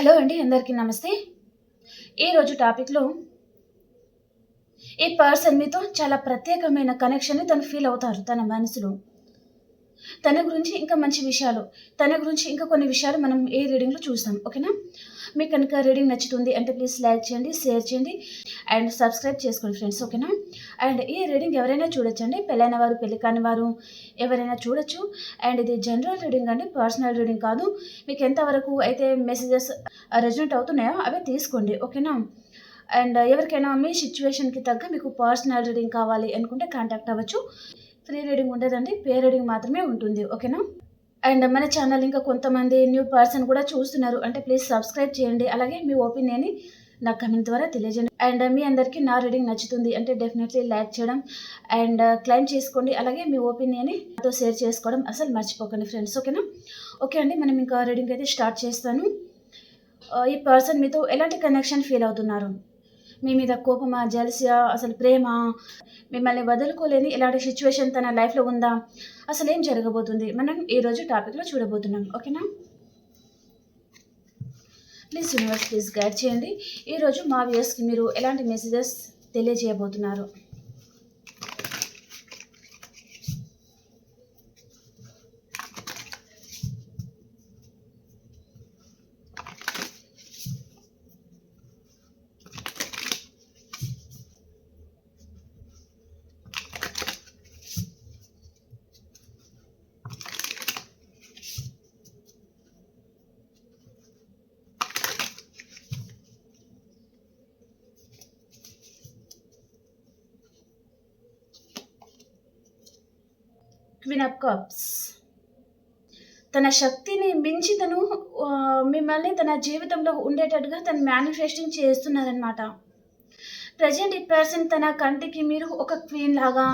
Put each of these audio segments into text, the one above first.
Hello అండి అందరికీ నమస్తే. ఈరోజు టాపిక్లో ఈ పర్సన్ మీతో చాలా ప్రత్యేకమైన కనెక్షన్ని తను ఫీల్ అవుతారు తన మనసులో. తన గురించి ఇంకా మంచి విషయాలు తన గురించి ఇంకా కొన్ని విషయాలు మనం ఏ రీడింగ్లో చూస్తాం ఓకేనా? మీకు కనుక రీడింగ్ నచ్చుతుంది అంటే ప్లీజ్ లైక్ చేయండి షేర్ చేయండి అండ్ సబ్స్క్రైబ్ చేసుకోండి ఫ్రెండ్స్ ఓకేనా? అండ్ ఈ రీడింగ్ ఎవరైనా చూడొచ్చండి పెళ్ళైన వారు పెళ్ళి కాని వారు ఎవరైనా చూడొచ్చు. అండ్ ఇది జనరల్ రీడింగ్ అండి పర్సనల్ రీడింగ్ కాదు. మీకు ఎంతవరకు అయితే మెసేజెస్ రెజనెంట్ uh, అవుతున్నాయో అవి తీసుకోండి ఓకేనా? అండ్ ఎవరికైనా మీ సిచ్యువేషన్కి తగ్గ మీకు పర్సనల్ రీడింగ్ కావాలి అనుకుంటే కాంటాక్ట్ అవ్వచ్చు. ఫ్రీ రీడింగ్ ఉండదండి పే రీడింగ్ మాత్రమే ఉంటుంది ఓకేనా? అండ్ మన ఛానల్ ఇంకా కొంతమంది న్యూ పర్సన్ కూడా చూస్తున్నారు అంటే ప్లీజ్ సబ్స్క్రైబ్ చేయండి అలాగే మీ ఒపీనియన్ని నా కమెంట్ ద్వారా తెలియజేయండి. అండ్ మీ అందరికీ నా రీడింగ్ నచ్చుతుంది అంటే డెఫినెట్లీ లైక్ చేయడం అండ్ క్లైమ్ చేసుకోండి అలాగే మీ ఒపీనియన్ని నాతో షేర్ చేసుకోవడం అసలు మర్చిపోకండి ఫ్రెండ్స్ ఓకేనా? ఓకే అండి మనం ఇంకా రీడింగ్ అయితే స్టార్ట్ చేస్తాను. ఈ పర్సన్ మీతో ఎలాంటి కనెక్షన్ ఫీల్ అవుతున్నారు? మీ మీద కోపమా జలసియా అసలు ప్రేమ? మిమ్మల్ని వదులుకోలేని ఇలాంటి సిచ్యువేషన్ తన లైఫ్లో ఉందా? అసలు ఏం జరగబోతుంది? మనం ఈరోజు టాపిక్లో చూడబోతున్నాం. ఓకేనా? ప్లీజ్ యూనివర్స్ ప్లీజ్ గైడ్ చేయండి. ఈరోజు మా వ్యూయర్స్కి మీరు ఎలాంటి మెసేజెస్ తెలియజేయబోతున్నారు? క్వీన్ ఆఫ్ కప్స్ తన శక్తిని మించి తను మిమ్మల్ని తన జీవితంలో ఉండేటట్టుగా తను మేనిఫెస్టింగ్ చేస్తున్నారనమాట ప్రజెంట్ ఈ పర్సన్ తన కంటికి మీరు ఒక క్వీన్ లాగా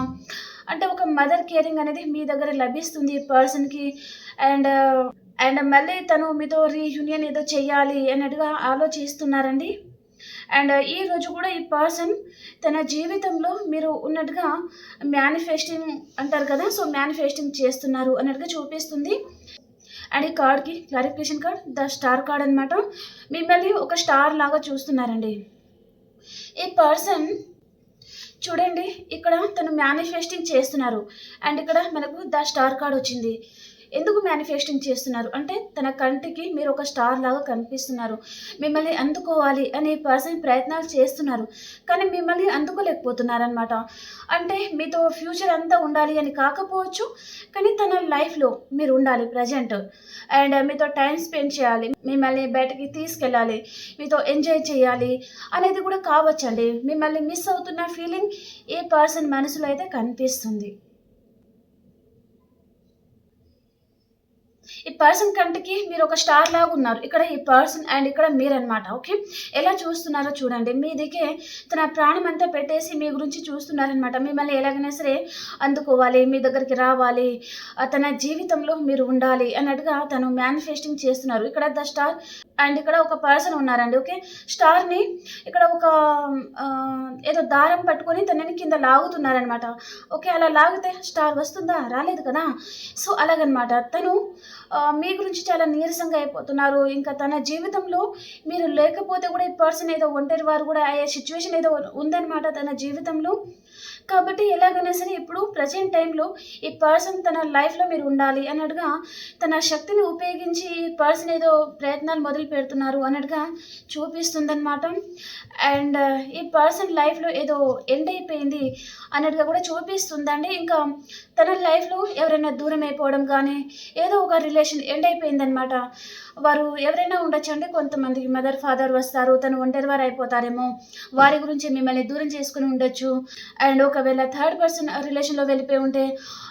అంటే ఒక మదర్ కేరింగ్ అనేది మీ దగ్గర లభిస్తుంది ఈ పర్సన్కి అండ్ అండ్ మళ్ళీ తను మీతో రీయూనియన్ ఏదో చేయాలి అన్నట్టుగా ఆలోచిస్తున్నారండి? అండ్ ఈ రోజు కూడా ఈ పర్సన్ తన జీవితంలో మీరు ఉన్నట్టుగా మేనిఫెస్టింగ్ అంటారు కదా సో మేనిఫెస్టింగ్ చేస్తున్నారు అన్నట్టుగా చూపిస్తుంది. అండ్ ఈ కార్డ్కి clarification card the star card అనమాట మిమ్మల్ని ఒక స్టార్ లాగా చూస్తున్నారండి. ఈ పర్సన్ చూడండి ఇక్కడ తను మేనిఫెస్టింగ్ చేస్తున్నారు. అండ్ ఇక్కడ మనకు ద స్టార్ కార్డ్ వచ్చింది. ఎందుకు మేనిఫెస్టింగ్ చేస్తున్నారు? అంటే తన కంటికి మీరు ఒక స్టార్ లాగా కనిపిస్తున్నారు. మిమ్మల్ని అందుకోవాలి అనే పర్సన్ ప్రయత్నాలు చేస్తున్నారు. కానీ మిమ్మల్ని అందుకోలేకపోతున్నారనమాట అంటే మీతో ఫ్యూచర్ అంతా ఉండాలి అని కాకపోవచ్చు కానీ తన లైఫ్లో మీరు ఉండాలి ప్రజెంట్ అండ్ మీతో టైం స్పెండ్ చేయాలి మిమ్మల్ని బయటకి తీసుకెళ్ళాలి మీతో ఎంజాయ్ చేయాలి అనేది కూడా కావచ్చండి. మిమ్మల్ని మిస్ అవుతున్న ఫీలింగ్ ఏ పర్సన్ మనసులో అయితే కనిపిస్తుంది. ఈ పర్సన్ కంటికి మీరు ఒక స్టార్ లాగా ఉన్నారు. ఇక్కడ ఈ పర్సన్ అండ్ ఇక్కడ మీరన్నమాట ఓకే? ఎలా చూస్తున్నారో చూడండి. మీ దిగే తన ప్రాణం అంతా పెట్టేసి మీ గురించి చూస్తున్నారనమాట మిమ్మల్ని ఎలాగైనా సరే అందుకోవాలి మీ దగ్గరికి రావాలి తన జీవితంలో మీరు ఉండాలి అన్నట్టుగా తను మేనిఫెస్టింగ్ చేస్తున్నారు. ఇక్కడ ద స్టార్ అండ్ ఇక్కడ ఒక పర్సన్ ఉన్నారండి ఓకే? స్టార్ని ఇక్కడ ఒక ఏదో దారం పట్టుకొని తనని కింద లాగుతున్నారనమాట ఓకే అలా లాగితే స్టార్ వస్తుందా? రాలేదు కదా? సో అలాగనమాట తను మీ గురించి చాలా నీరసంగా అయిపోతున్నారు. ఇంకా తన జీవితంలో మీరు లేకపోతే కూడా ఈ పర్సన్ ఏదో ఒంటరి వారు కూడా అయ్యే సిచ్యువేషన్ ఏదో ఉందన్నమాట తన జీవితంలో. కాబట్టి ఎలాగైనా సరే ఇప్పుడు ప్రజెంట్ టైంలో ఈ పర్సన్ తన లైఫ్లో మీరు ఉండాలి అన్నట్టుగా తన శక్తిని ఉపయోగించి ఈ పర్సన్ ఏదో ప్రయత్నాలు మొదలు పెడుతున్నారు అన్నట్టుగా చూపిస్తుందన్నమాట. అండ్ ఈ పర్సన్ లైఫ్లో ఏదో ఎండ్ అయిపోయింది అన్నట్టుగా కూడా చూపిస్తుందండి. ఇంకా తన లైఫ్లో ఎవరైనా దూరం అయిపోవడం కానీ ఏదో ఒక రిలేషన్ ఎండ్ అయిపోయిందనమాట వారు ఎవరైనా ఉండొచ్చండి కొంతమందికి మదర్ ఫాదర్ వస్తారు తను ఒంటరి వారు అయిపోతారేమో. వారి గురించి మిమ్మల్ని దూరం చేసుకుని ఉండొచ్చు. అండ్ ఒకవేళ థర్డ్ పర్సన్ రిలేషన్లో వెళ్ళిపోయి ఉంటే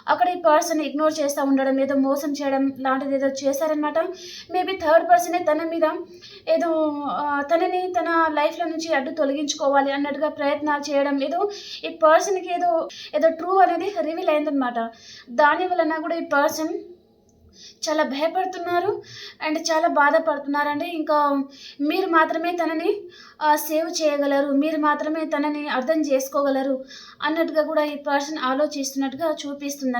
అక్కడ ఈ పర్సన్ ఇగ్నోర్ చేస్తూ ఉండడం ఏదో మోసం చేయడం లాంటిది ఏదో చేశారనమాట మేబీ థర్డ్ పర్సనే తన మీద ఏదో తనని తన లైఫ్లో నుంచి అడ్డు తొలగించుకోవాలి అన్నట్టుగా ప్రయత్నాలు చేయడం ఏదో ఈ పర్సన్కి ఏదో ఏదో ట్రూ అనేది రివీల్ అయిందనమాట దాని వలన కూడా ఈ పర్సన్ చాలా భయపడుతున్నారు అండ్ చాలా బాధపడుతున్నారు. అంటే ఇంకా మీరు మాత్రమే తనని సేవ్ చేయగలరు. మీరు మాత్రమే తనని అర్థం చేసుకోగలరు అన్నట్టుగా కూడా ఈ పర్సన్ ఆలోచిస్తున్నట్టుగా చూపిస్తుంది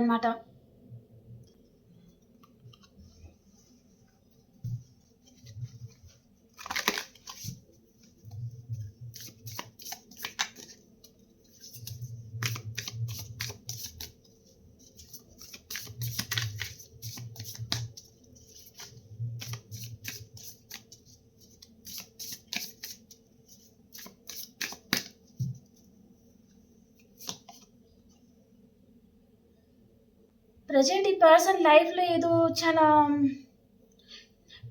ప్రజెంట్ ఈ పర్సన్ లైఫ్‌లో ఏదో చాలా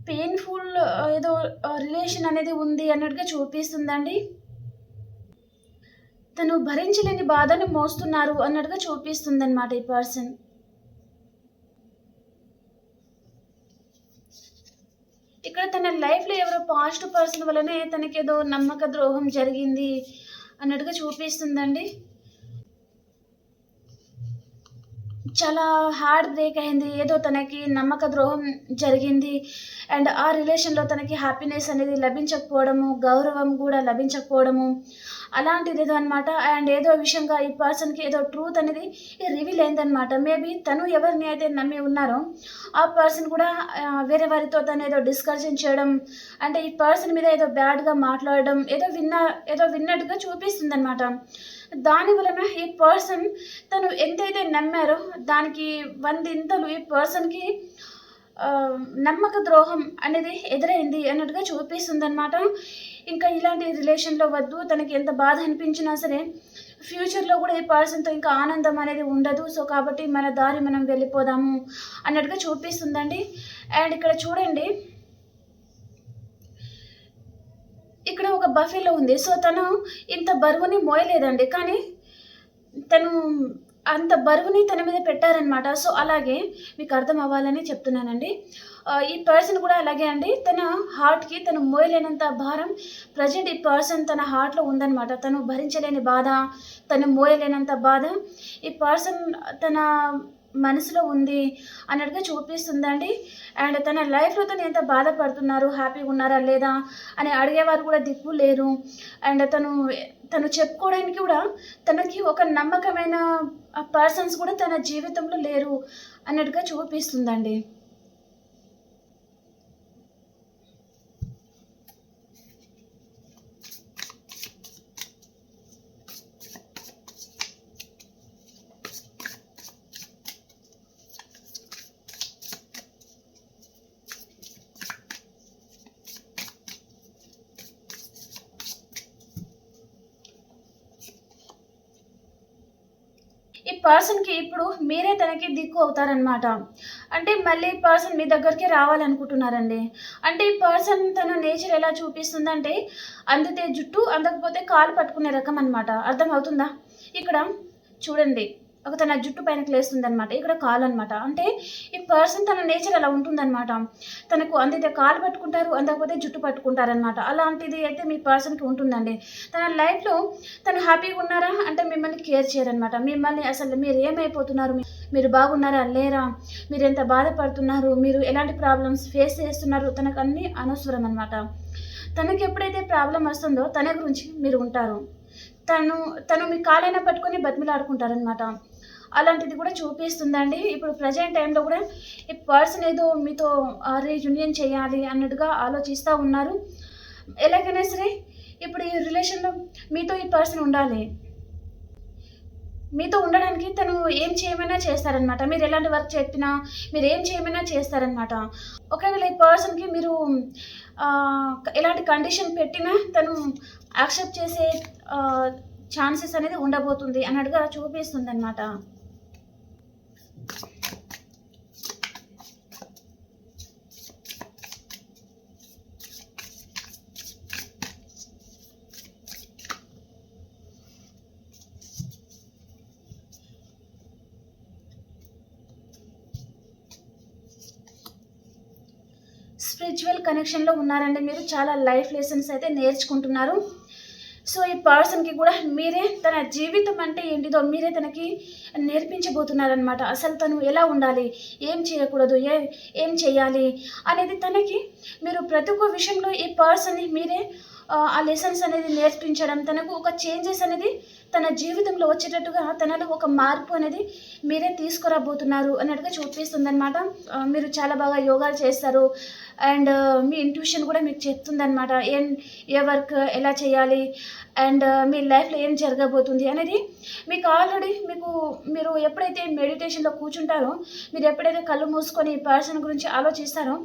పెయిన్‌ఫుల్ ఏదో రిలేషన్ అనేది ఉంది అన్నట్టుగా చూపిస్తుందండి. తను భరించలేని బాధను మోస్తున్నారు అన్నట్టుగా చూపిస్తుందన్నమాట ఈ పర్సన్. ఇక్కడ తన లైఫ్‌లో ఎవరో పాజిటివ్ పర్సన్ వల్లనే తనకేదో నమ్మక ద్రోహం జరిగింది అన్నట్టుగా చూపిస్తుందండి. చాలా హార్ట్ బ్రేక్ అయింది. ఏదో తనకి నమ్మక ద్రోహం జరిగింది. అండ్ ఆ రిలేషన్‌లో తనకి హ్యాపీనెస్ అనేది లభించకపోవడము, గౌరవం కూడా లభించకపోవడము అలాంటిది ఏదో అనమాట. అండ్ ఏదో విషయంగా ఈ పర్సన్‌కి ఏదో ట్రూత్ అనేది రివీల్ అయిందనమాట. మేబీ తను ఎవరిని అయితే నమ్మి ఉన్నారో ఆ పర్సన్ కూడా వేరే వారితో తను ఏదో డిస్కషన్ చేయడం, అంటే ఈ పర్సన్ మీద ఏదో బ్యాడ్‌గా మాట్లాడడం ఏదో విన్న ఏదో విన్నట్టుగా చూపిస్తుంది అనమాట దాని వలన ఈ పర్సన్ తను ఎంతైతే నమ్మారో దానికి వందింతలు ఈ పర్సన్‌కి నమ్మక ద్రోహం అనేది ఎదురైంది అన్నట్టుగా చూపిస్తుంది అనమాట ఇంకా ఇలాంటి రిలేషన్‌లో వద్దు. తనకి ఎంత బాధ అనిపించినా సరే ఫ్యూచర్‌లో కూడా ఈ పర్సన్‌తో ఇంకా ఆనందం అనేది ఉండదు. సో, కాబట్టి మన దారి మనం వెళ్ళిపోదాము అన్నట్టుగా చూపిస్తుందండి. అండ్ ఇక్కడ చూడండి ఇక్కడ ఒక బఫెలో ఉంది. సో, తను ఇంత బరువుని మోయలేదండి. కానీ తను అంత బరువుని తన మీద పెట్టారనమాట. సో, అలాగే మీకు అర్థం అవ్వాలని చెప్తున్నానండి. ఈ పర్సన్ కూడా అలాగే అండి. తన హార్ట్‌కి తను మోయలేనంత భారం ప్రెజెంట్ ఈ పర్సన్ తన హార్ట్‌లో ఉందనమాట. తను భరించలేని బాధ, తను మోయలేనంత బాధ ఈ పర్సన్ తన మనసులో ఉంది అన్నట్టుగా చూపిస్తుందండి. అండ్ తన లైఫ్‌లో తను ఎంత బాధపడుతున్నారు, హ్యాపీగా ఉన్నారా లేదా అని అడిగేవారు కూడా దిక్కు లేరు. అండ్ తను తను చెప్పుకోవడానికి కూడా తనకి ఒక నమ్మకమైన పర్సన్స్ కూడా తన జీవితంలో లేరు అన్నట్టుగా చూపిస్తుందండి. ఈ పర్సన్‌కి ఇప్పుడు మీరే తనకి దిక్కు అవుతారనమాట. అంటే మళ్ళీ పర్సన్ మీ దగ్గరికి రావాలనుకుంటున్నారండి. అంటే ఈ పర్సన్ తన నేచర్ ఎలా చూపిస్తుందంటే అందితే జుట్టు, అందకపోతే కాలు పట్టుకునే రకం అనమాట. అర్థమవుతుందా? ఇక్కడ చూడండి. ఒక తన జుట్టు పైనకి లేస్తుందనమాట. ఇక్కడ కాలనమాట. అంటే ఈ పర్సన్ తన నేచర్ అలా ఉంటుందనమాట. తనకు అందితే కాలు పట్టుకుంటారు, అందకపోతే జుట్టు పట్టుకుంటారనమాట. అలాంటిది అయితే మీ పర్సన్‌కి ఉంటుందండి. తన లైఫ్‌లో తను హ్యాపీగా ఉన్నారా అంటే మిమ్మల్ని కేర్ చేయరనమాట. మిమ్మల్ని అసలు మీరు ఏమైపోతున్నారు, మీరు బాగున్నారా, లేరా, మీరెంత బాధపడుతున్నారు, మీరు ఎలాంటి ప్రాబ్లమ్స్ ఫేస్ చేస్తున్నారు తనకు అన్నీ అనవసరం అనమాట. తనకి ఎప్పుడైతే ప్రాబ్లం వస్తుందో తన గురించి మీరు ఉంటారు. తను తను మీ కాలైనా పట్టుకొని బతిమిలాడుకుంటారనమాట. అలాంటిది కూడా చూపిస్తుందండి. ఇప్పుడు ప్రెజెంట్ టైంలో కూడా ఈ పర్సన్ ఏదో మీతో రీయూనియన్ చేయాలి అన్నట్టుగా ఆలోచిస్తూ ఉన్నారు. ఎలాగైనా సరే ఇప్పుడు ఈ రిలేషన్‌లో మీతో ఈ పర్సన్ ఉండాలి. మీతో ఉండడానికి తను ఏం చేయమైనా చేస్తారనమాట. మీరు ఎలాంటి వర్క్ చెప్పినా, మీరు ఏం చేయమైనా చేస్తారనమాట. ఒకవేళ ఈ పర్సన్‌కి మీరు ఎలాంటి కండిషన్ పెట్టినా తను యాక్సెప్ట్ చేసే ఛాన్సెస్ అనేది ఉండబోతుంది అన్నట్టుగా చూపిస్తుంది అనమాట స్పిరిచువల్ కనెక్షన్‌లో ఉన్నారండి మీరు. చాలా లైఫ్ లెసన్స్ అయితే నేర్చుకుంటున్నారు. సో, ఈ పర్సన్‌కి కూడా మీరే తన జీవితం అంటే ఏంటిదో మీరే తనకి నేర్పించబోతున్నారనమాట. అసలు తను ఎలా ఉండాలి, ఏం చేయకూడదు, ఏ ఏం చేయాలి? అనేది తనకి మీరు ప్రతి ఒక్క విషయంలో ఈ పర్సన్‌ని మీరే ఆ లెసన్స్ అనేది నేర్పించడం, తనకు ఒక చేంజెస్ అనేది తన జీవితంలో వచ్చేటట్టుగా తనలో ఒక మార్పు అనేది మీరే తీసుకురాబోతున్నారు అన్నట్టుగా చూపిస్తుందనమాట. అనమాట మీరు చాలా బాగా యోగాలు చేస్తారు. అండ్ మీ ఇంట్యూషన్ కూడా మీకు చెప్తుందనమాట. ఏం ఏ వర్క్ ఎలా చేయాలి అండ్ మీ లైఫ్‌లో ఏం జరగబోతుంది అనేది మీకు ఆల్రెడీ మీకు మీరు ఎప్పుడైతే మెడిటేషన్‌లో కూర్చుంటారో, మీరు ఎప్పుడైతే కళ్ళు మూసుకొని పర్సన్ గురించి ఆలోచిస్తారో,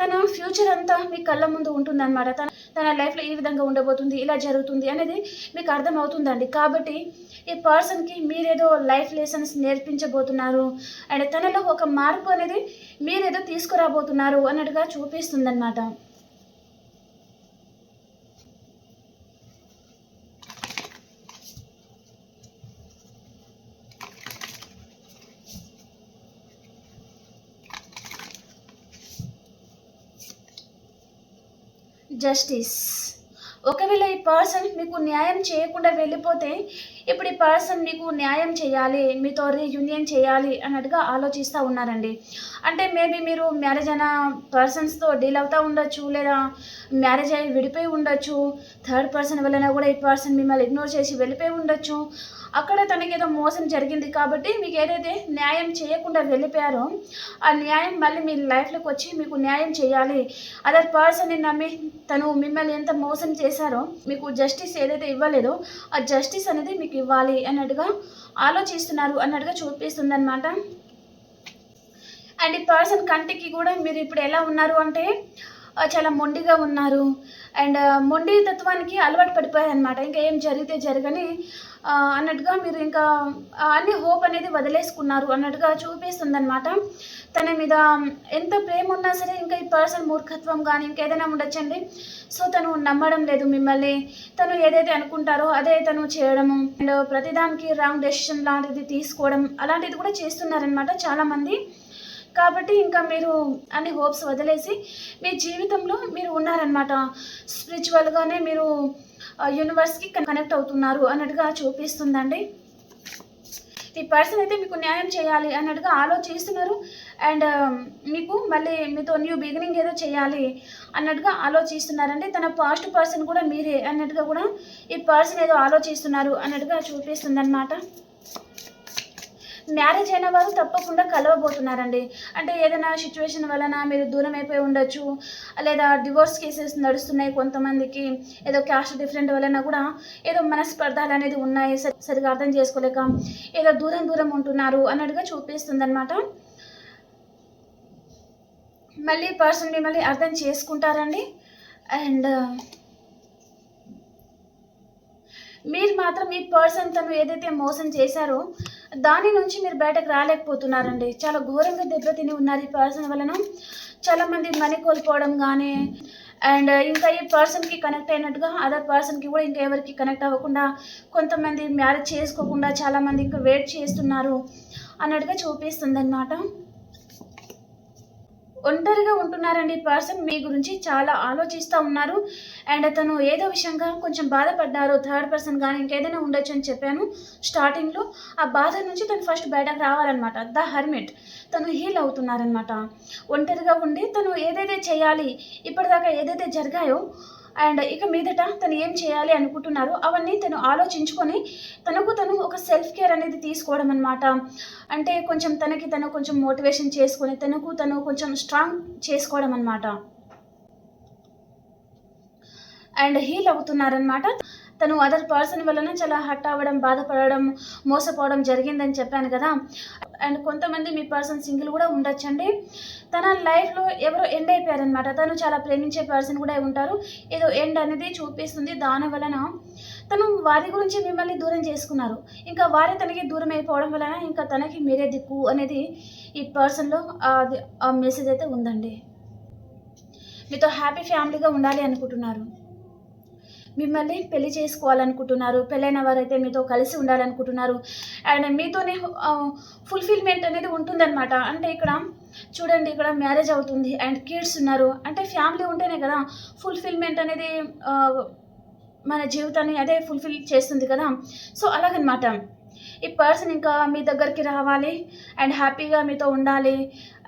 తన ఫ్యూచర్ అంతా మీ కళ్ళ ముందు ఉంటుందనమాట. తన తన లైఫ్లో ఈ విధంగా ఉండబోతుంది ఇలా జరుగుతుంది అనేది మీకు అర్థమవుతుందండి. కాబట్టి ఈ పర్సన్కి మీరేదో లైఫ్ లెసన్స్ నేర్పించబోతున్నారు అండ్ తనలో ఒక మార్పు అనేది మీరేదో తీసుకురాబోతున్నారు అన్నట్టుగా చూపిస్తుంది జస్టిస్ ఒకవేళ ఈ పర్సన్ మీకు న్యాయం చేయకుండా వెళ్ళిపోతే ఇప్పుడు ఈ పర్సన్ మీకు న్యాయం చేయాలి మీతో రీయూనియన్ చేయాలి అన్నట్టుగా ఆలోచిస్తూ ఉన్నారండి. అంటే మేబీ మీరు మ్యారేజ్ అయిన పర్సన్స్తో డీల్ అవుతూ ఉండొచ్చు లేదా మ్యారేజ్ అయ్యి విడిపోయి ఉండొచ్చు థర్డ్ పర్సన్ వలన కూడా ఈ పర్సన్ మిమ్మల్ని ఇగ్నోర్ చేసి వెళ్ళిపోయి ఉండొచ్చు. అక్కడ తనకి ఏదో మోసం జరిగింది కాబట్టి మీకు ఏదైతే న్యాయం చేయకుండా వెళ్ళిపోయారో ఆ న్యాయం మళ్ళీ మీ లైఫ్లోకి వచ్చి మీకు న్యాయం చేయాలి. అదర్ పర్సన్ని నమ్మి తను మిమ్మల్ని ఎంత మోసం చేశారో మీకు జస్టిస్ ఏదైతే ఇవ్వలేదో ఆ జస్టిస్ అనేది మీకు ఇవ్వాలి అన్నట్టుగా ఆలోచిస్తున్నారు అన్నట్టుగా చూపిస్తుంది అనమాట అండ్ ఈ పర్సన్ కంటికి కూడా మీరు ఇప్పుడు ఎలా ఉన్నారు అంటే చాలా మొండిగా ఉన్నారు. అండ్ మొండి తత్వానికి అలవాటు పడిపోయారు అనమాట ఇంకా ఏం జరిగితే జరగని అన్నట్టుగా మీరు ఇంకా అన్ని హోప్ అనేది వదిలేసుకున్నారు అన్నట్టుగా చూపిస్తుంది అనమాట తన మీద ఎంత ప్రేమ ఉన్నా సరే ఇంకా ఈ పర్సన్ మూర్ఖత్వం కానీ ఇంకేదైనా ఉండొచ్చండి. సో తను నమ్మడం లేదు మిమ్మల్ని. తను ఏదైతే అనుకుంటారో అదే తను చేయడము. అండ్ ప్రతిదానికి రాంగ్ డెసిషన్ లాంటిది తీసుకోవడం అలాంటిది కూడా చేస్తున్నారనమాట చాలామంది. కాబట్టి ఇంకా మీరు అన్ని హోప్స్ వదిలేసి మీ జీవితంలో మీరు ఉన్నారనమాట స్పిరిచువల్గానే మీరు యూనివర్స్కి కనెక్ట్ అవుతున్నారు అన్నట్టుగా చూపిస్తుందండి. ఈ పర్సన్ అయితే మీకు న్యాయం చేయాలి అన్నట్టుగా ఆలోచిస్తున్నారు. అండ్ మీకు మళ్ళీ మీతో న్యూ బిగినింగ్ ఏదో చేయాలి అన్నట్టుగా ఆలోచిస్తున్నారండి. తన పాస్ట్ పర్సన్ కూడా మీరే అన్నట్టుగా కూడా ఈ పర్సన్ ఏదో ఆలోచిస్తున్నారు అన్నట్టుగా చూపిస్తుంది అనమాట మ్యారేజ్ అయిన వారు తప్పకుండా కలవబోతున్నారండి. అంటే ఏదైనా సిచ్యువేషన్ వలన మీరు దూరం అయిపోయి ఉండొచ్చు లేదా డివోర్స్ కేసెస్ నడుస్తున్నాయి కొంతమందికి ఏదో క్యాస్ట్ డిఫరెంట్ వలన కూడా ఏదో మనస్పర్ధాలు అనేది ఉన్నాయి సరి- సరిగా అర్థం చేసుకోలేక ఏదో దూరం దూరం ఉంటున్నారు అన్నట్టుగా చూపిస్తుంది అనమాట మళ్ళీ పర్సన్ మిమ్మల్ని అర్థం చేసుకుంటారండి. అండ్ మీరు మాత్రం ఈ పర్సన్ తను ఏదైతే మోసం చేశారో దాని నుంచి మీరు బయటకు రాలేకపోతున్నారండి. చాలా ఘోరంగా దెబ్బతిని ఉన్నారు ఈ పర్సన్ వలన. చాలా మంది మనీ కోల్పోవడం కానీ అండ్ ఇంకా ఈ పర్సన్కి కనెక్ట్ అయినట్టుగా అదర్ పర్సన్కి కూడా ఇంకా ఎవరికి కనెక్ట్ అవ్వకుండా కొంతమంది మ్యారేజ్ చేసుకోకుండా చాలామంది ఇంకా వెయిట్ చేస్తున్నారు అన్నట్టుగా చూపిస్తుంది అనమాట ఒంటరిగా ఉంటున్నారండి ఈ పర్సన్. మీ గురించి చాలా ఆలోచిస్తూ ఉన్నారు. అండ్ తను ఏదో విషయంగా కొంచెం బాధపడ్డారు. థర్డ్ పర్సన్ కానీ ఇంకేదైనా ఉండొచ్చు అని చెప్పాను స్టార్టింగ్లో ఆ బాధ నుంచి తను ఫస్ట్ బయటకు రావాలన్నమాట. The hermit. తను హీల్ అవుతున్నారనమాట ఒంటరిగా ఉండి తను ఏదైతే చేయాలి ఇప్పటిదాకా ఏదైతే జరిగాయో అండ్ ఇక మీదట తను ఏం చేయాలి అనుకుంటున్నారో అవన్నీ తను ఆలోచించుకొని తనకు తను ఒక సెల్ఫ్ కేర్ అనేది తీసుకోవడం అనమాట అంటే కొంచెం తనకి తను కొంచెం మోటివేషన్ చేసుకొని తనకు తను కొంచెం స్ట్రాంగ్ చేసుకోవడం అనమాట అండ్ హీల్ అవుతున్నారనమాట తను అదర్ పర్సన్ వలన చాలా హట్ అవ్వడం బాధపడడం మోసపోవడం జరిగిందని చెప్పాను కదా. అండ్ కొంతమంది మీ పర్సన్ సింగిల్ కూడా ఉండొచ్చండి. తన లైఫ్లో ఎవరో ఎండ్ అయిపోయారనమాట తను చాలా ప్రేమించే పర్సన్ కూడా ఉంటారు. ఏదో ఎండ్ అనేది చూపిస్తుంది దాని వలన తను వారి గురించి మిమ్మల్ని దూరం చేసుకున్నారు. ఇంకా వారే తనకి దూరం అయిపోవడం వలన ఇంకా తనకి మీరే దిక్కు అనేది ఈ పర్సన్లో ఆ మెసేజ్ అయితే ఉందండి. మీతో హ్యాపీ ఫ్యామిలీగా ఉండాలి అనుకుంటున్నారు. మిమ్మల్ని పెళ్ళి చేసుకోవాలనుకుంటున్నారు పెళ్ళైన వారైతే మీతో కలిసి ఉండాలనుకుంటున్నారు. అండ్ మీతోనే ఫుల్ఫిల్మెంట్ అనేది ఉంటుందన్నమాట. అంటే ఇక్కడ చూడండి ఇక్కడ మ్యారేజ్ అవుతుంది అండ్ కిడ్స్ ఉన్నారు. అంటే ఫ్యామిలీ ఉంటేనే కదా ఫుల్ఫిల్మెంట్ అనేది మన జీవితాన్ని అదే ఫుల్ఫిల్ చేస్తుంది కదా. సో అలాగనమాట. ఈ పర్సన్ ఇంకా మీ దగ్గరికి రావాలి. అండ్ హ్యాపీగా మీతో ఉండాలి.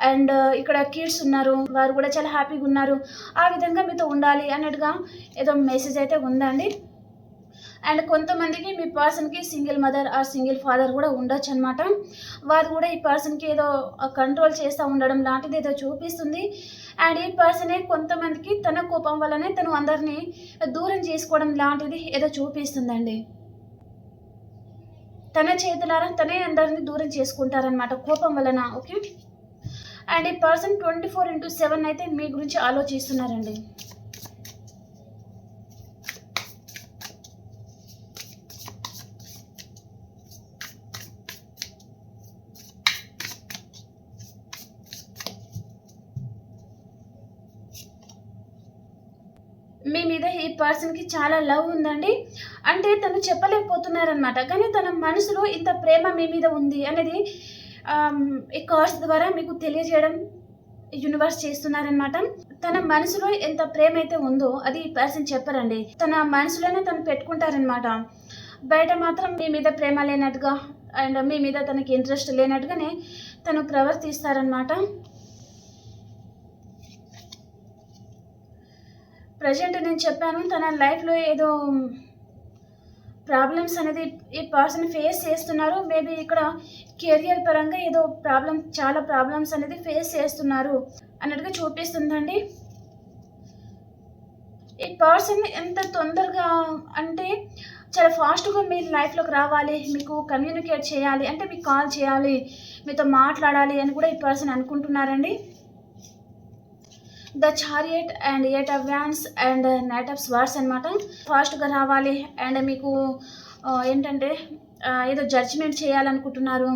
అండ్ uh, ఇక్కడ కిడ్స్ ఉన్నారు. వారు కూడా చాలా హ్యాపీగా ఉన్నారు. ఆ విధంగా మీతో ఉండాలి అన్నట్టుగా ఏదో మెసేజ్ అయితే ఉందండి. అండ్ కొంతమందికి మీ పర్సన్కి single mother or single father కూడా ఉండొచ్చు అనమాట వారు కూడా ఈ పర్సన్కి ఏదో uh, కంట్రోల్ చేస్తూ ఉండడం లాంటిది ఏదో చూపిస్తుంది. అండ్ ఈ పర్సనే కొంతమందికి తన కోపం వల్లనే తను అందరినీ దూరం చేసుకోవడం లాంటిది ఏదో చూపిస్తుందండి. తన చేతులారా తనే అందరిని దూరం చేసుకుంటారనమాట కోపం వలన ఓకే? అండ్ ఈ person twenty four into seven అయితే మీ గురించి ఆలోచిస్తున్నారండి. మీ మీద ఈ పర్సన్కి చాలా లవ్ ఉందండి. అంటే తను చెప్పలేకపోతున్నారనమాట కానీ తన మనసులో ఇంత ప్రేమ మీ మీద ఉంది అనేది ఈ కార్డ్స్ ద్వారా మీకు తెలియజేయడం యూనివర్స్ చేస్తున్నారనమాట తన మనసులో ఎంత ప్రేమ అయితే ఉందో అది ఈ పర్సన్ చెప్పరండి. తన మనసులోనే తను పెట్టుకుంటారనమాట బయట మాత్రం మీ మీద ప్రేమ లేనట్టుగా అండ్ మీ మీద తనకి ఇంట్రెస్ట్ లేనట్టుగానే తను ప్రవర్తిస్తారనమాట ప్రజెంట్ నేను చెప్పాను తన లైఫ్లో ఏదో ప్రాబ్లమ్స్ అనేది ఈ పర్సన్ ఫేస్ చేస్తున్నారు. మేబీ ఇక్కడ కెరియర్ పరంగా ఏదో ప్రాబ్లం చాలా ప్రాబ్లమ్స్ అనేది ఫేస్ చేస్తున్నారు అన్నట్టుగా చూపిస్తుందండి. ఈ పర్సన్ ఎంత తొందరగా అంటే చాలా ఫాస్ట్గా మీ లైఫ్లోకి రావాలి మీకు కమ్యూనికేట్ చేయాలి అంటే మీకు కాల్ చేయాలి మీతో మాట్లాడాలి అని కూడా ఈ పర్సన్ అనుకుంటున్నారండి. The chariot and eight of wands and knight of swords అనమాట ఫాస్ట్గా రావాలి అండ్ మీకు ఏంటంటే ఏదో జడ్జిమెంట్ చేయాలనుకుంటున్నారు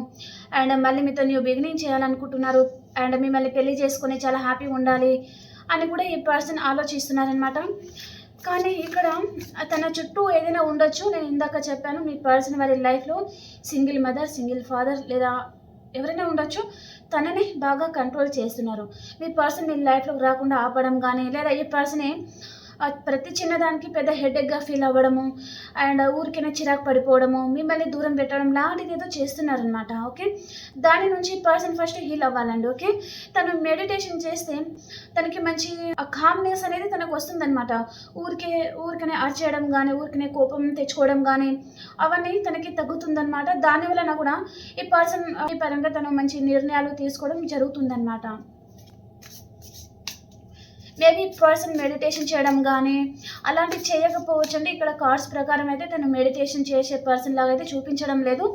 అండ్ మళ్ళీ మీతో న్యూ బిగినింగ్ చేయాలనుకుంటున్నారు అండ్ మిమ్మల్ని పెళ్ళి చేసుకొని చాలా హ్యాపీగా ఉండాలి అని కూడా ఈ పర్సన్ ఆలోచిస్తున్నారనమాట కానీ ఇక్కడ తన చుట్టూ ఏదైనా ఉండొచ్చు. నేను ఇందాక చెప్పాను మీ పర్సన్ వారి లైఫ్లో సింగిల్ మదర్ సింగిల్ ఫాదర్ లేదా ఎవరైనా ఉండొచ్చు. తనని బాగా కంట్రోల్ చేస్తున్నారు. ఈ పర్సన్ మీ లైఫ్లోకి రాకుండా ఆపడం కానీ లేదా ఈ పర్సనే ప్రతి చిన్నదానికి పెద్ద హెడేక్గా ఫీల్ అవ్వడము అండ్ ఊరికైనా చిరాకు పడిపోవడము మిమ్మల్ని దూరం పెట్టడం లాంటిది ఏదో చేస్తున్నారనమాట ఓకే దాని నుంచి పర్సన్ ఫస్ట్ హీల్ అవ్వాలండి ఓకే తను మెడిటేషన్ చేస్తే తనకి మంచి కామ్నెస్ అనేది తనకు వస్తుందనమాట ఊరికే ఊరికనే అరిచేయడం కానీ ఊరికనే కోపం తెచ్చుకోవడం కానీ అవన్నీ తనకి తగ్గుతుందనమాట దాని వలన కూడా ఈ పర్సన్ ఈ పరంగా తను మంచి నిర్ణయాలు తీసుకోవడం జరుగుతుందన్నమాట. మేబీ పర్సన్ మెడిటేషన్ చేయడం కానీ అలాంటివి చేయకపోవచ్చు అండి ఇక్కడ కార్డ్స్ ప్రకారం అయితే తను మెడిటేషన్ చేసే పర్సన్ లాగా అయితే చూపించడం లేదు.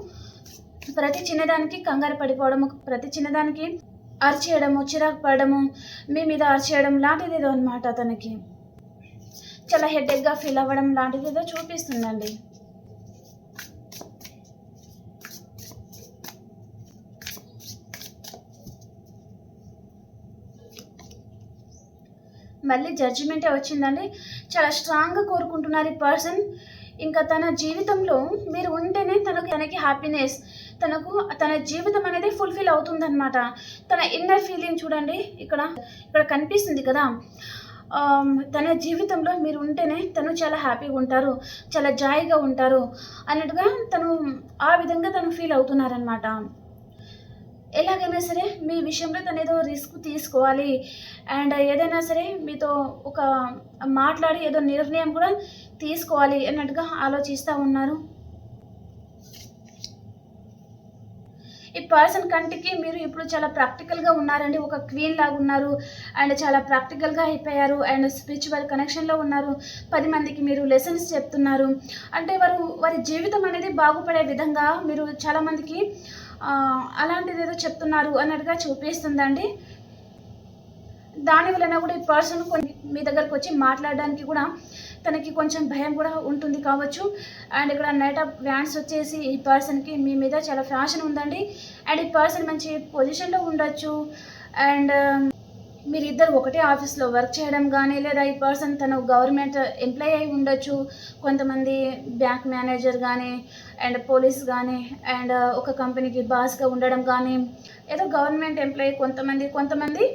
ప్రతి చిన్నదానికి కంగారు పడిపోవడము ప్రతి చిన్నదానికి అరిచేయడము చిరాకు పడడము మీ మీద అరిచేయడం లాంటిది ఏదో అనమాట తనకి. చాలా హెడ్ఎక్గా ఫీల్ అవ్వడం లాంటిది ఏదో చూపిస్తుందండి. మళ్ళీ జడ్జిమెంటే వచ్చిందండి. చాలా స్ట్రాంగ్గా కోరుకుంటున్నారు ఈ పర్సన్ ఇంకా తన జీవితంలో మీరు ఉంటేనే తనకు తనకి హ్యాపీనెస్ తనకు తన జీవితం అనేది ఫుల్ఫిల్ అవుతుందన్నమాట. తన ఇన్నర్ ఫీలింగ్ చూడండి. ఇక్కడ ఇక్కడ కనిపిస్తుంది కదా. తన జీవితంలో మీరు ఉంటేనే తను చాలా హ్యాపీగా ఉంటారు చాలా జాయిగా ఉంటారు అన్నట్టుగా తను ఆ విధంగా తను ఫీల్ అవుతున్నారనమాట ఎలాగైనా సరే మీ విషయంలో తను ఏదో రిస్క్ తీసుకోవాలి. అండ్ ఏదైనా సరే మీతో ఒక మాట్లాడి ఏదో నిర్ణయం కూడా తీసుకోవాలి అన్నట్టుగా ఆలోచిస్తూ ఉన్నారు. ఈ పర్సన్ కంటికి మీరు ఇప్పుడు చాలా ప్రాక్టికల్గా ఉన్నారండి. ఒక క్వీన్ లాగా ఉన్నారు. అండ్ చాలా ప్రాక్టికల్గా అయిపోయారు. అండ్ స్పిరిచువల్ కనెక్షన్లో ఉన్నారు. పది మందికి మీరు లెసన్స్ చెప్తున్నారు. అంటే వారు వారి జీవితం అనేది బాగుపడే విధంగా మీరు చాలామందికి అలాంటిది ఏదో చెప్తున్నారు అన్నట్టుగా చూపిస్తుందండి. దాని వలన కూడా ఈ పర్సన్ కొన్ని మీ దగ్గరకు వచ్చి మాట్లాడడానికి కూడా తనకి కొంచెం భయం కూడా ఉంటుంది కావచ్చు. అండ్ ఇక్కడ నైట్ ఆఫ్ వ్యాన్స్ వచ్చేసి ఈ పర్సన్కి మీ మీద చాలా ఫ్యాషన్ ఉందండి. అండ్ ఈ పర్సన్ మంచి పొజిషన్లో ఉండొచ్చు. అండ్ మీరిద్దరు ఒకటే ఆఫీస్లో వర్క్ చేయడం కానీ లేదా ఈ పర్సన్ తను గవర్నమెంట్ ఎంప్లాయ్ అయి ఉండొచ్చు. కొంతమంది బ్యాంక్ మేనేజర్ కానీ అండ్ పోలీస్ కానీ అండ్ ఒక కంపెనీకి బాస్గా ఉండడం కానీ ఏదో గవర్నమెంట్ ఎంప్లాయీ కొంతమంది కొంతమంది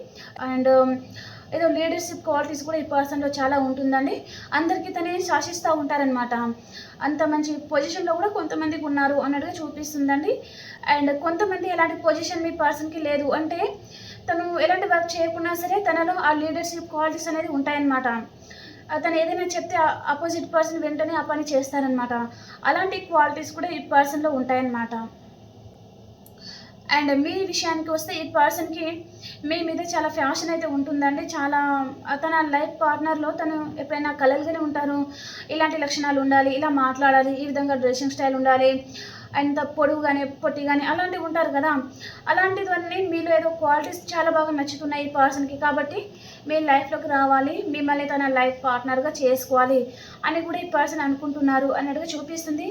అండ్ ఏదో లీడర్షిప్ క్వాలిటీస్ కూడా ఈ పర్సన్లో చాలా ఉంటుందండి. అందరికీ తనే శాసిస్తూ ఉంటారనమాట అంత మంచి పొజిషన్లో కూడా కొంతమందికి ఉన్నారు అన్నట్టుగా చూపిస్తుందండి. అండ్ కొంతమంది ఎలాంటి పొజిషన్ మీ పర్సన్కి లేదు అంటే తను ఎలాంటి వర్క్ చేయకున్నా సరే తనలో ఆ లీడర్షిప్ క్వాలిటీస్ అనేది ఉంటాయన్నమాట. తను ఏదైనా చెప్తే ఆపోజిట్ పర్సన్ వెంటనే ఆ పని చేస్తారనమాట అలాంటి క్వాలిటీస్ కూడా ఈ పర్సన్లో ఉంటాయన్నమాట. అండ్ మీ విషయానికి వస్తే ఈ పర్సన్కి మీ మీద చాలా ఫ్యాషన్ అయితే ఉంటుందండి. చాలా తన లైఫ్ పార్ట్నర్లో తను ఎప్పుడైనా కలలుగానే ఉంటారు. ఇలాంటి లక్షణాలు ఉండాలి ఇలా మాట్లాడాలి ఈ విధంగా డ్రెస్సింగ్ స్టైల్ ఉండాలి. అంత పొడుగు కానీ పొట్టి కానీ అలాంటివి ఉంటారు కదా. అలాంటివన్నీ మీలో ఏదో క్వాలిటీస్ చాలా బాగా నచ్చుతున్నాయి ఈ పర్సన్కి కాబట్టి మీ లైఫ్లోకి రావాలి మిమ్మల్ని తన లైఫ్ పార్ట్నర్గా చేసుకోవాలి అని కూడా ఈ పర్సన్ అనుకుంటున్నారు అన్నట్టుగా చూపిస్తుంది.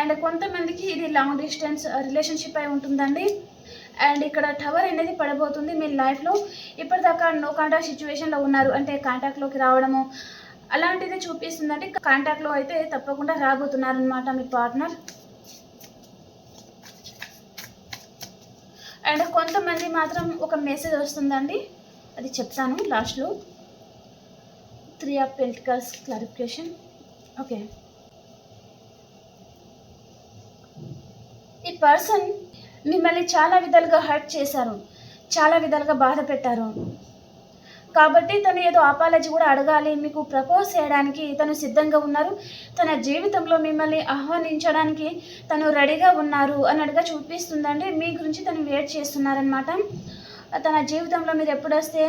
అండ్ కొంతమందికి ఇది లాంగ్ డిస్టెన్స్ రిలేషన్షిప్ అయి ఉంటుందండి. అండ్ ఇక్కడ టవర్ అనేది పడబోతుంది మీ లైఫ్లో ఇప్పటిదాకా నో కాంటాక్ట్ సిచ్యువేషన్లో ఉన్నారు అంటే కాంటాక్ట్లోకి రావడము అలాంటిది చూపిస్తుందంటే కాంటాక్ట్లో అయితే తప్పకుండా రాబోతున్నారనమాట మీ పార్ట్నర్ అండ్ కొంతమంది మాత్రం ఒక మెసేజ్ వస్తుందండి. అది చెప్తాను లాస్ట్లో three of pentacles clarification okay ఈ పర్సన్ మిమ్మల్ని చాలా విధాలుగా హర్ట్ చేశారు. చాలా విధాలుగా బాధ పెట్టారు. కాబట్టి తను ఏదో ఆపాలజీ కూడా అడగాలి. మీకు ప్రపోజ్ చేయడానికి తను సిద్ధంగా ఉన్నారు. తన జీవితంలో మిమ్మల్ని ఆహ్వానించడానికి తను రెడీగా ఉన్నారు అన్నట్టుగా చూపిస్తుందండి. మీ గురించి తను వెయిట్ చేస్తున్నారనమాట తన జీవితంలో మీరు ఎప్పుడు వస్తే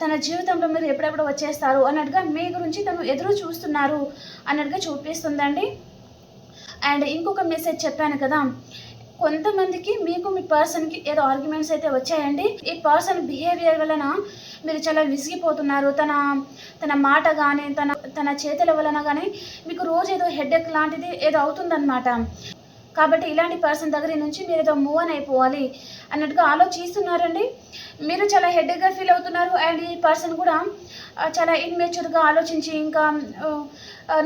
తన జీవితంలో మీరు ఎప్పుడెప్పుడు వచ్చేస్తారు అన్నట్టుగా మీ గురించి తను ఎదురు చూస్తున్నారు అన్నట్టుగా చూపిస్తుందండి. అండ్ ఇంకొక మెసేజ్ చెప్పాను కదా. కొంతమందికి మీకు మీ పర్సన్కి ఏదో ఆర్గ్యుమెంట్స్ అయితే వచ్చాయండి. ఈ పర్సన్ బిహేవియర్ వలన మీరు చాలా విసిగిపోతున్నారు. తన తన మాట కానీ తన తన చేతుల వలన కానీ మీకు రోజు ఏదో హెడ్ఎక్ లాంటిది ఏదో అవుతుందన్నమాట. కాబట్టి ఇలాంటి పర్సన్ దగ్గర నుంచి మీరు ఏదో మూవ్ అని అయిపోవాలి అన్నట్టుగా ఆలోచిస్తున్నారండి. మీరు చాలా హెడ్గా ఫీల్ అవుతున్నారు అండ్ ఈ పర్సన్ కూడా చాలా ఇన్మెచ్యూర్గా ఆలోచించి ఇంకా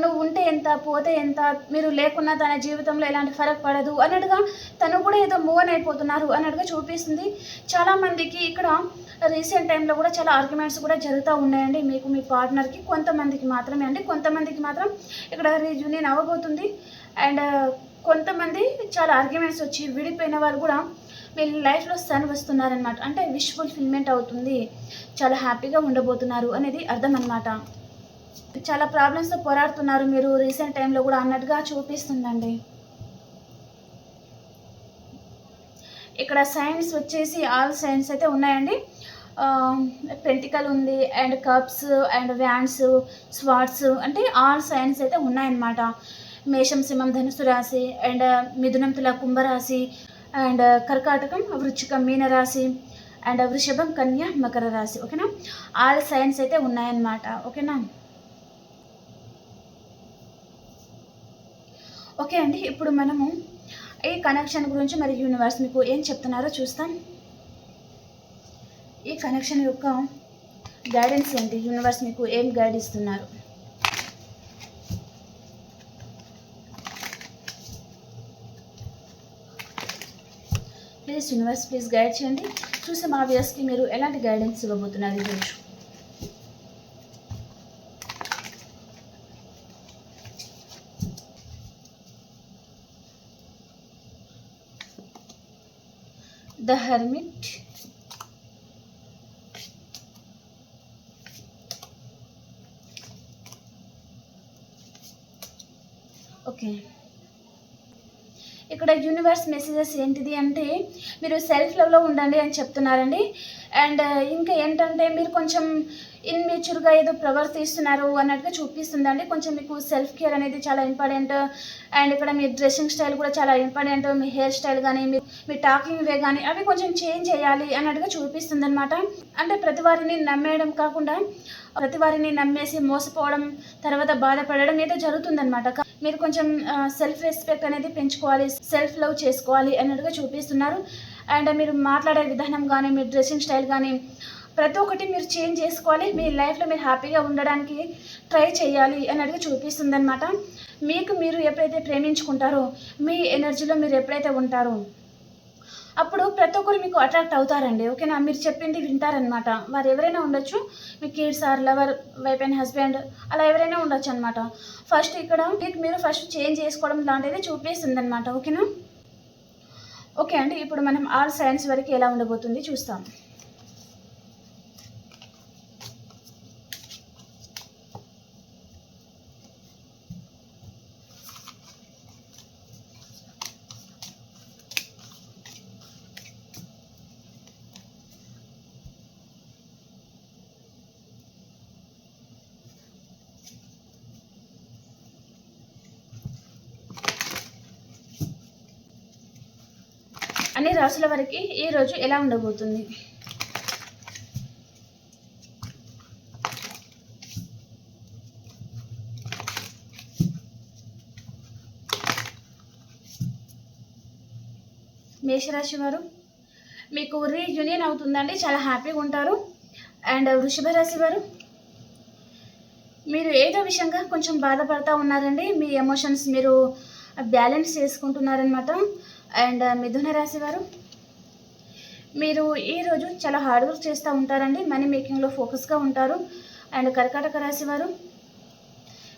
నువ్వు ఉంటే ఎంత పోతే ఎంత మీరు లేకున్నా తన జీవితంలో ఎలాంటి ఫరక్ పడదు అన్నట్టుగా తను కూడా ఏదో మూవ్ అని అయిపోతున్నారు అన్నట్టుగా చూపిస్తుంది. చాలామందికి ఇక్కడ రీసెంట్ టైంలో కూడా చాలా ఆర్గ్యుమెంట్స్ కూడా జరుగుతూ ఉన్నాయండి. మీకు మీ పార్ట్నర్కి కొంతమందికి మాత్రమే అండి. కొంతమందికి మాత్రం ఇక్కడ రీజూనియన్ అవ్వబోతుంది. అండ్ కొంతమంది చాలా ఆర్గ్యుమెంట్స్ వచ్చి విడిపోయిన వాళ్ళు కూడా వీళ్ళు లైఫ్లో సన్ వస్తున్నారనమాట అంటే విష్ ఫుల్ఫిల్మెంట్ అవుతుంది చాలా హ్యాపీగా ఉండబోతున్నారు అనేది అర్థం అనమాట చాలా ప్రాబ్లమ్స్తో పోరాడుతున్నారు మీరు రీసెంట్ టైంలో కూడా అన్నట్టుగా చూపిస్తుందండి. ఇక్కడ సైన్స్ వచ్చేసి ఆల్ సైన్స్ అయితే ఉన్నాయండి. పెంటికల్ ఉంది and cups and wands swords అంటే ఆల్ సైన్స్ అయితే ఉన్నాయన్నమాట. మేషం సింహం ధనుసు రాశి అండ్ మిథునం తుల కుంభరాశి అండ్ కర్కాటకం వృచ్చికం మీనరాశి అండ్ వృషభం కన్య మకర రాశి. ఓకేనా? ఆల్ సైన్స్ అయితే ఉన్నాయన్నమాట. ఓకేనా? ఓకే అండి ఇప్పుడు మనము ఈ కనెక్షన్ గురించి మరి యూనివర్స్ మీకు ఏం చెప్తున్నారో చూస్తాం. ఈ కనెక్షన్ యొక్క గైడెన్స్ ఏంటి? యూనివర్స్ మీకు ఏం గైడ్ ఇస్తున్నారు? ప్లీజ్ యూనివర్స్ ప్లీజ్ గైడ్ చేయండి. చూసి మా వ్యూస్కి మీరు ఎలాంటి గైడెన్స్ ఇవ్వబోతున్నారు? ఈరోజు. ద హెర్మిట్ ఓకే ఇక్కడ యూనివర్స్ మెసేజెస్ ఏంటిది అంటే మీరు సెల్ఫ్ లవ్లో ఉండండి అని చెప్తున్నారండి. అండ్ uh, ఇంకా ఏంటంటే మీరు కొంచెం ఇన్మెచ్యూర్గా ఏదో ప్రవర్తిస్తున్నారు అన్నట్టుగా చూపిస్తుందండి. కొంచెం మీకు సెల్ఫ్ కేర్ అనేది చాలా ఇంపార్టెంట్ అండ్ ఇక్కడ మీ డ్రెస్సింగ్ స్టైల్ కూడా చాలా ఇంపార్టెంట్ మీ హెయిర్ స్టైల్ కానీ మీ మీ టాకింగ్ వే కానీ అవి కొంచెం చేంజ్ చేయాలి అన్నట్టుగా చూపిస్తుంది అనమాట అంటే ప్రతి వారిని నమ్మేయడం కాకుండా ప్రతి వారిని నమ్మేసి మోసపోవడం తర్వాత బాధపడడం ఏదో జరుగుతుందన్నమాట. మీరు కొంచెం సెల్ఫ్ రెస్పెక్ట్ అనేది పెంచుకోవాలి సెల్ఫ్ లవ్ చేసుకోవాలి అన్నట్టుగా చూపిస్తున్నారు. అండ్ మీరు మాట్లాడే విధానం కానీ మీ డ్రెస్సింగ్ స్టైల్ కానీ ప్రతి ఒక్కటి మీరు చేంజ్ చేసుకోవాలి. మీ లైఫ్లో మీరు హ్యాపీగా ఉండడానికి ట్రై చేయాలి అన్నట్టుగా చూపిస్తుంది అనమాట మీకు మీరు ఎప్పుడైతే ప్రేమించుకుంటారో మీ ఎనర్జీలో మీరు ఎప్పుడైతే ఉంటారో అప్పుడు ప్రతి ఒక్కరు మీకు అట్రాక్ట్ అవుతారండి. ఓకేనా మీరు చెప్పింది వింటారనమాట వారు ఎవరైనా ఉండొచ్చు. మీ kids or lover wife and husband అలా ఎవరైనా ఉండొచ్చు అనమాట ఫస్ట్ ఇక్కడ మీకు మీరు ఫస్ట్ చేంజ్ చేసుకోవడం లాంటిది చూపిస్తుంది అనమాట ఓకేనా ఓకే అండి. ఇప్పుడు మనం ఆల్ సైన్స్ వరకు ఎలా ఉండబోతుంది చూస్తాం అన్ని రాసుల వరకు ఈ రోజు ఎలా ఉండబోతుంది? మేషరాశి వారు మీకు రీయూనియన్ అవుతుందండి చాలా హ్యాపీగా ఉంటారు. అండ్ వృషభ రాశి వారు మీరు ఏదో విషయంగా కొంచెం బాధపడతా ఉన్నారండి మీ ఎమోషన్స్ మీరు బ్యాలెన్స్ చేసుకుంటున్నారనమాట అండ్ మిథున రాశి వారు మీరు ఈరోజు చాలా హార్డ్ వర్క్ చేస్తూ ఉంటారండి మనీ మేకింగ్లో ఫోకస్గా ఉంటారు. అండ్ కర్కాటక రాశి వారు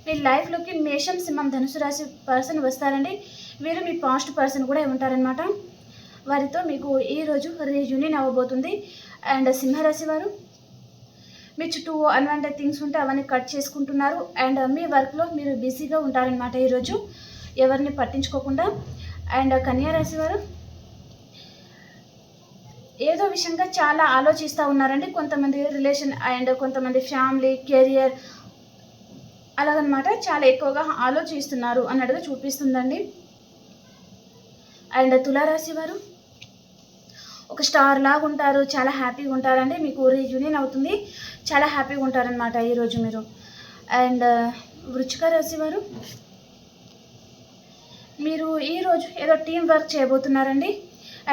మీ లైఫ్లోకి మేషం సింహం ధనుసు రాశి పర్సన్ వస్తారండి. వీరు మీ పాస్ట్ పర్సన్ కూడా ఉంటారనమాట వారితో మీకు ఈరోజు రీయూనియన్ అవ్వబోతుంది. అండ్ సింహరాశి వారు మీ చుట్టూ అన్వాంటెడ్ థింగ్స్ ఉంటే అవన్నీ కట్ చేసుకుంటున్నారు. అండ్ మీ వర్క్లో మీరు బిజీగా ఉంటారనమాట ఈరోజు ఎవరిని పట్టించుకోకుండా. అండ్ కన్యా రాశి వారు ఏదో విషయంగా చాలా ఆలోచిస్తూ ఉన్నారండి. కొంతమంది రిలేషన్ అండ్ కొంతమంది ఫ్యామిలీ కెరియర్ అలాగనమాట చాలా ఎక్కువగా ఆలోచిస్తున్నారు అన్నట్టుగా చూపిస్తుందండి. అండ్ తులారాశి వారు ఒక స్టార్ లాగా ఉంటారు. చాలా హ్యాపీగా ఉంటారండి. మీకు రీయూనియన్ అవుతుంది. చాలా హ్యాపీగా ఉంటారనమాట ఈరోజు మీరు. అండ్ వృచ్చిక రాశి వారు మీరు ఈరోజు ఏదో టీం వర్క్ చేయబోతున్నారండి.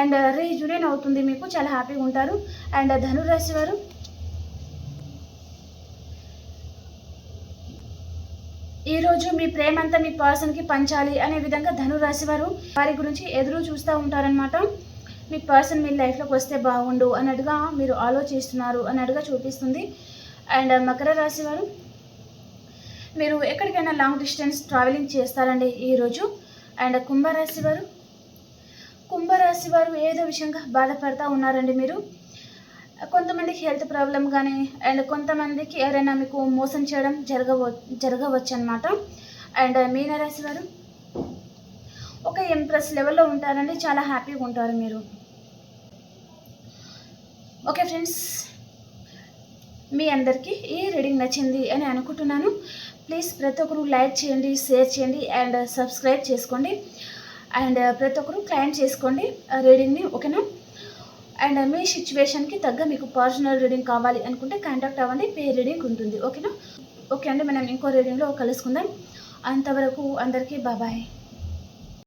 అండ్ రీయూనియన్ అవుతుంది మీకు చాలా హ్యాపీగా ఉంటారు. అండ్ ధనురాశి వారు. ఈరోజు మీ ప్రేమంతా మీ పర్సన్కి పంచాలి అనే విధంగా ధనురాశి వారు వారి గురించి ఎదురు చూస్తూ ఉంటారనమాట మీ పర్సన్ మీ లైఫ్లోకి వస్తే బాగుండు అన్నట్టుగా మీరు ఆలోచిస్తున్నారు అన్నట్టుగా చూపిస్తుంది. అండ్ మకర రాశి వారు. మీరు ఎక్కడికైనా లాంగ్ డిస్టెన్స్ ట్రావెలింగ్ చేస్తారండి ఈరోజు అండ్ కుంభరాశి వారు? కుంభరాశి వారు ఏదో విషయంగా బాధపడతా ఉన్నారండి మీరు. కొంతమందికి హెల్త్ ప్రాబ్లం కానీ అండ్ కొంతమందికి ఎవరైనా మీకు మోసం చేయడం జరగవ జరగవచ్చు అనమాట అండ్ మీనరాశి వారు? ఒక ఎంప్రెస్ లెవెల్లో ఉంటారండి చాలా హ్యాపీగా ఉంటారు మీరు. ఓకే ఫ్రెండ్స్ మీ అందరికీ ఈ రీడింగ్ నచ్చింది అని అనుకుంటున్నాను. ప్లీజ్ ప్రతి ఒక్కరు లైక్ చేయండి షేర్ చేయండి అండ్ సబ్స్క్రైబ్ చేసుకోండి. అండ్ ప్రతి ఒక్కరు క్లైమ్ చేసుకోండి రీడింగ్ని ఓకేనా? అండ్ మీ సిచ్యువేషన్కి తగ్గ మీకు పర్సనల్ రీడింగ్ కావాలి అనుకుంటే కాంటాక్ట్ అవ్వండి పే రీడింగ్ ఉంటుంది ఓకేనా? ఓకే అండి మనం ఇంకో రీడింగ్లో కలుసుకుందాం. అంతవరకు అందరికీ బాబాయ్